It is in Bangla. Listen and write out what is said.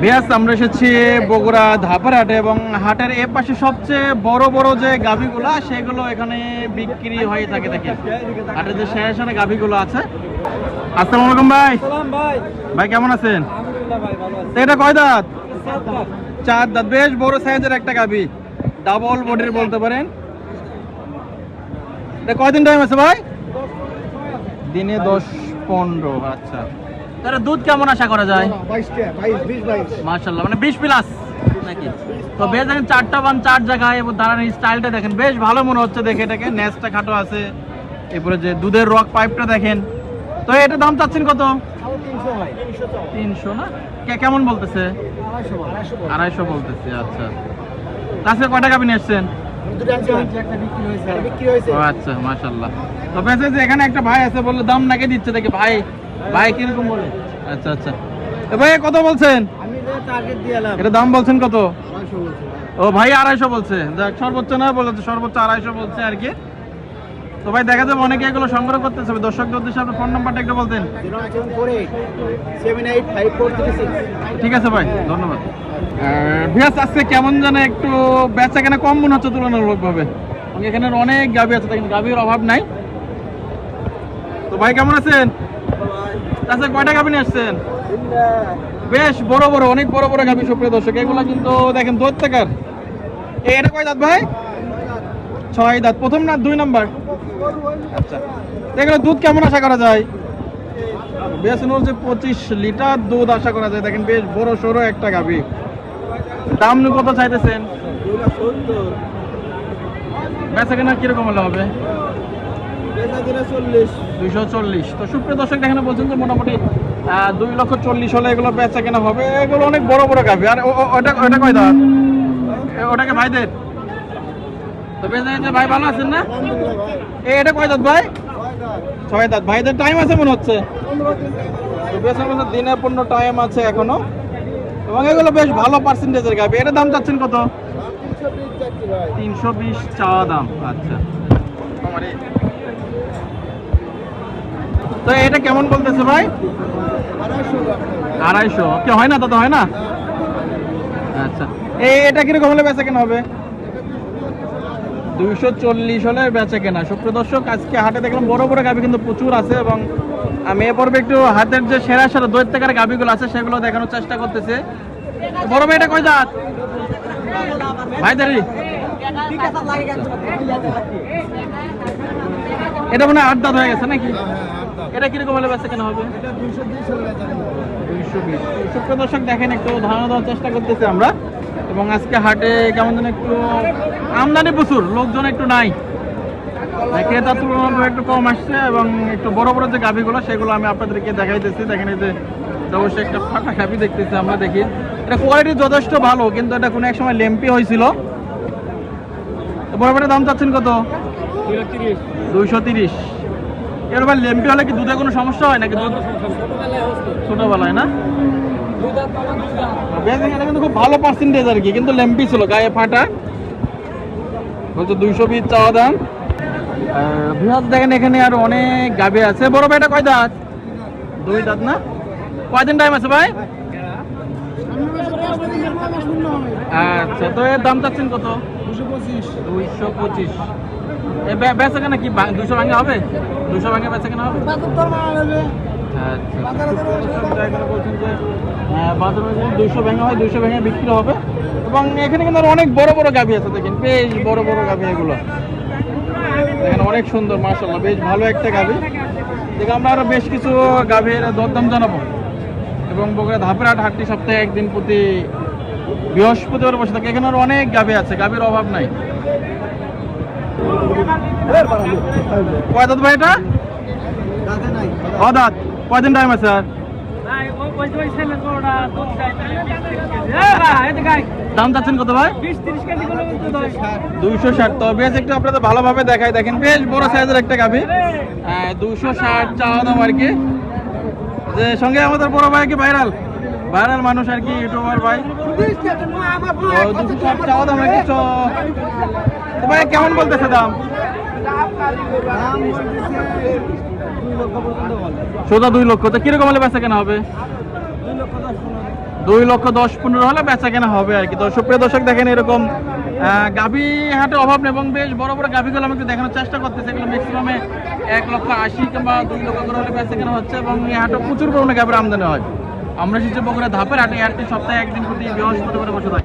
বিয়াস আমরা এসেছি বগুড়া ধাপার হাটে এবং হাটের এ পাশে সবচেয়ে বড় বড় যে গাভিগুলো সেগুলো এখানে বিক্রি হয়ে থাকে দেখে। হাটের যে সেরা গাভিগুলো আছে। আসসালামু আলাইকুম ভাই। ভাই। কেমন আছেন? এটা কয় দাঁত? চার দাঁত। বেশ বড় সাইজের একটা গাভি। ডাবল বডির বলতে পারেন। এটা কয়দিন টাইম আছে ভাই? দিনে দশ পনেরো আচ্ছা। তাহলে দুধ কেমন আশা করা যায়? মার্শাল্লাহ মানে বিশ প্লাস নাকি? তো বেশ দেখেন চারটা বান চার জায়গায় এবং দাঁড়ানোর স্টাইলটা দেখেন বেশ ভালো মনে হচ্ছে দেখে এটাকে। নেসটা খাটো আছে এরপরে যে দুধের রক পাইপটা দেখেন। তো এটা দাম চাচ্ছেন কত? তিনশো না? কে কেমন বলতেছে? আড়াইশো বলতেছে আচ্ছা। আজকে কয় টাকা নিয়ে এসছেন আচ্ছা মাশাল্লাহ তো এখানে একটা ভাই আছে বললে দাম নাকি দিচ্ছে? দেখি ভাই ভাই কীরকম বলে? আচ্ছা আচ্ছা। এ ভাই কত বলছেন? এটা দাম বলছেন কত? ও ভাই আড়াইশো বলছে। যাক সর্বোচ্চ না বলেছে সর্বোচ্চ আড়াইশো বলছে আর কি। তো ভাই দেখা যাবে অনেকে এগুলো সংগ্রহ করতেছে। দর্শকদের উদ্দেশ্যে আপনার ফোন নাম্বারটা একটু বলতেন। ঠিক আছে ভাই ধন্যবাদ। ভিয়াস আজকে কেমন জানে একটু বেচা কেনা কম মনে হচ্ছে তুলনামূলকভাবে। এখানে অনেক গাভি আছে গাভির অভাব নাই। তো ভাই কেমন আছেন? আচ্ছা কয়টা গাভি আসছেন? বেশ, বড় বড়, অনেক বড় বড় গাভি সুপ্রিয় দর্শক। এগুলো কিন্তু দেখেন এই এটা কয় দাঁত ভাই? ছয় দাঁত। প্রথম না দুই নাম্বার? আচ্ছা। এগুলো দুধ কেমন আশা করা যায়? বেশ হচ্ছে পঁচিশ লিটার দুধ আশা করা যায়। দেখেন, বেশ বড় সড়ো একটা গাভি। দাম কত চাইতেছেন? বেচা কেনা কীরকম হলে হবে? দুইশো চল্লিশ। তো সুপ্রিয় দর্শক এখানে বলছেন যে মোটামুটি দুই লক্ষ চল্লিশ হলে এগুলো বেচা কেনা হবে। এগুলো অনেক বড় বড় গাভি। আর ওটা ওটা কয় ওটাকে ভাইদের? তো বেচা ভাই ভালো আছেন না? এটা কয় দাঁত ভাই? ছয় দাঁত। ভাইদের টাইম আছে মনে হচ্ছে? দিনে পনেরো টাইম আছে এখনও। এবং এগুলো বেশ ভালো পার্সেন্টেজের গাভি। এটার দাম চাচ্ছেন কত? তিনশো বিশ চাওয়া দাম। আচ্ছা। তো এটা কেমন বলতেছে ভাই? আড়াইশো। কি হয় না তত হয় না? আচ্ছা। এই এটা কীরকম হলে বেচা কেনা হবে? দুইশো চল্লিশ হলে বেচা কেনা। সুপ্রিয় দর্শক, আজকে হাটে দেখলাম বড় বড় গাভি কিন্তু প্রচুর আছে এবং আমি এ পর্বে একটু হাতের যে সেরা সেরা দৈত্যকার গাভিগুলো আছে, সেগুলো দেখানোর চেষ্টা করতেছে। বড় এটা কয় দাঁত ভাই, দাঁড়ি। এটা মনে হয় আট দাঁত হয়ে গেছে নাকি? এটা কীরকম হলে বেচা কেনা হবে? এটা দুইশো বিশ সুপ্রিয় দর্শক দেখেন একটু ধারণা দেওয়ার চেষ্টা করতেছি আমরা। এবং আজকে হাটে কেমন যেন একটু আমদানি প্রচুর লোকজন একটু নাই। ক্রেতার তুলনামূলক একটু কম আসছে এবং একটু বড় বড় যে গাভিগুলো সেগুলো আমি আপনাদেরকে দেখাইতেছি। দেখেন এই যে অবশ্যই একটা ফাটা গাভি দেখতেছি আমরা দেখি। এটা কোয়ালিটি যথেষ্ট ভালো কিন্তু এটা কোনো এক সময় লেম্পি হয়েছিল। তো বড় বড় দাম চাচ্ছেন কত? তিরিশ। দুইশো তিরিশ। এবার লেম্পি হলে কি দুধে কোনো সমস্যা হয় নাকি দুধ? ছোটবেলায় না? এটা কিন্তু খুব ভালো পার্সেন্টেজ আর কি কিন্তু লেম্পি ছিল গায়ে ফাটা। বলছে দুইশো বিশ চাওয়া দাম। বৃহৎ দেখেন এখানে আর অনেক গাবে আছে। বড় ভাইটা কয় দাঁত? দুই দাঁত না? কয়দিন টাইম আছে ভাই? আচ্ছা তো এর দাম চাচ্ছেন কত? দুশো পঁচিশ। দুইশো পঁচিশ। বেচা কেনা কি দুশো ভাঙে হবে? দুশো ভাঙে বেচা কেনা হবে? দুইশো ভেঙে হয় ভেঙে বিক্রি হবে। এবং এখানে কিন্তু অনেক বড় বড় গাভি আছে দেখেন। বেশ বড় বড় গাভি এগুলো। দেখেন অনেক সুন্দর মাসাল্লাহ বেশ ভালো একটা গাভি। দেখে আমরা আরও বেশ কিছু গাভীর দরদাম জানাব। এবং বগুড়া ধাপের হাট হাটটি সপ্তাহে একদিন প্রতি বৃহস্পতিবার বসে থাকে। এখানে আরও অনেক গাভি আছে। গাভীর অভাব নাই। কয় দাঁত ভাই এটা? দাদা নাই কয়দিন টাইম আছে? আর দাম চাচ্ছেন কত ভাই? দুইশো ষাট। তো বেশ একটু আপনাদের ভালোভাবে দেখাই। দেখেন বেশ বড় সাইজের একটা গাভি। দুইশো ষাট চাওয়া দাম আর কি। যে সঙ্গে আমাদের বড় ভাই কি ভাইরাল। ভাইরাল মানুষ আর কি ইউটিউবার ভাই। ও, দুশো ষাট চাওয়া দাম আর কি চ- তো ভাই কেমন বলতেছে দাম সোজা দুই লক্ষ তো কীরকম হলে বেচা কেনা হবে? দুই লক্ষ দশ পনেরো হলে বেচা কেনা হবে আর কি। তো সুপ্রিয় দর্শক দেখেন এরকম গাভী হাটে অভাব নেই এবং বেশ বড় বড় গাভীগুলো আমি একটু দেখানোর চেষ্টা করতেছি। এগুলো ম্যাক্সিমামে এক লক্ষ আশি কিংবা দুই লক্ষ করে হলে বেচা কেনা হচ্ছে এবং এই হাটে প্রচুর পরিমাণে গাভীর আমদানি হয়। আমরা যে বগুড়া ধাপের হাটে সপ্তাহে একদিন প্রতি বৃহস্পতিবার বসে থাকি।